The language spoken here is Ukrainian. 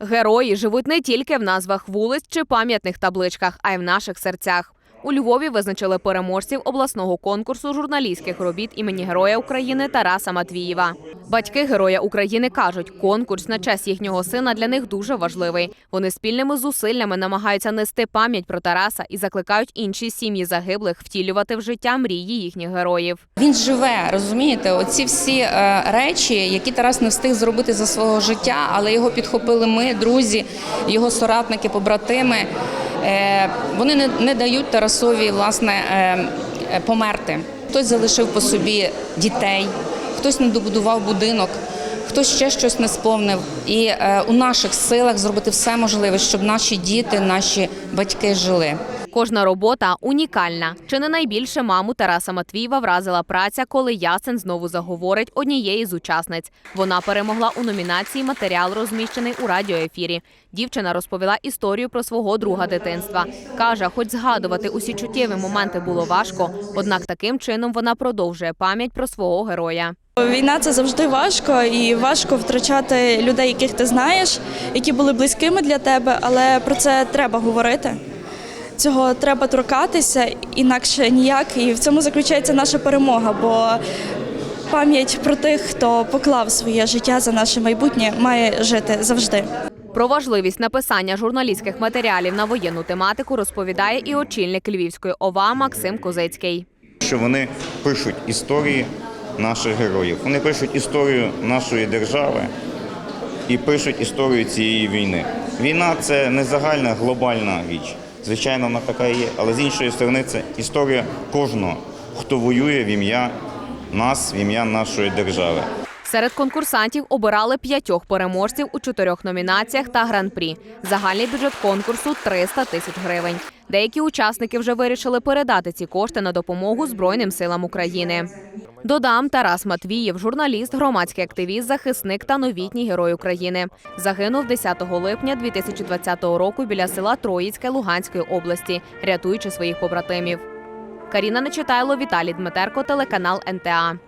Герої живуть не тільки в назвах вулиць чи пам'ятних табличках, а й в наших серцях. У Львові визначили переможців обласного конкурсу журналістських робіт імені Героя України Тараса Матвієва. Батьки Героя України кажуть, конкурс на честь їхнього сина для них дуже важливий. Вони спільними зусиллями намагаються нести пам'ять про Тараса і закликають інші сім'ї загиблих втілювати в життя мрії їхніх героїв. Він живе, розумієте? Оці всі е, речі, які Тарас не встиг зробити за свого життя, але його підхопили ми, друзі, його соратники, побратими. Е, вони не, не дають Тарасові власне е, померти. Хтось залишив по собі дітей, хтось не добудував будинок. Хтось ще щось не сповнив, і е, у наших силах зробити все можливе, щоб наші діти, наші батьки жили. Кожна робота унікальна. Чи не найбільше маму Тараса Матвієва вразила праця, коли Ясен знову заговорить однієї з учасниць. Вона перемогла у номінації Матеріал розміщений у радіоефірі. Дівчина розповіла історію про свого друга дитинства. каже, хоч згадувати усі чуттєві моменти було важко, однак таким чином вона продовжує пам'ять про свого героя. Війна це завжди важко, і важко втрачати людей, яких ти знаєш, які були близькими для тебе, але про це треба говорити. Цього треба торкатися, інакше ніяк. І в цьому заключається наша перемога. Бо пам'ять про тих, хто поклав своє життя за наше майбутнє, має жити завжди. Про важливість написання журналістських матеріалів на воєнну тематику розповідає і очільник Львівської ОВА Максим Козицький. що вони пишуть історії наших героїв. Вони пишуть історію нашої держави і пишуть історію цієї війни. Війна це не загальна глобальна річ. Звичайно, вона така і є, але з іншої сторони, це історія кожного, хто воює в ім'я нас, в ім'я нашої держави. Серед конкурсантів обирали п'ятьох переможців у чотирьох номінаціях та гран-прі. Загальний бюджет конкурсу 300 тисяч гривень. Деякі учасники вже вирішили передати ці кошти на допомогу Збройним силам України. Додам Тарас Матвієв, журналіст, громадський активіст, захисник та новітній герой України. Загинув 10 липня 2020 року біля села Троїцьке Луганської області, рятуючи своїх побратимів. Каріна Нечитайло, Віталій Дмитерко, телеканал НТА.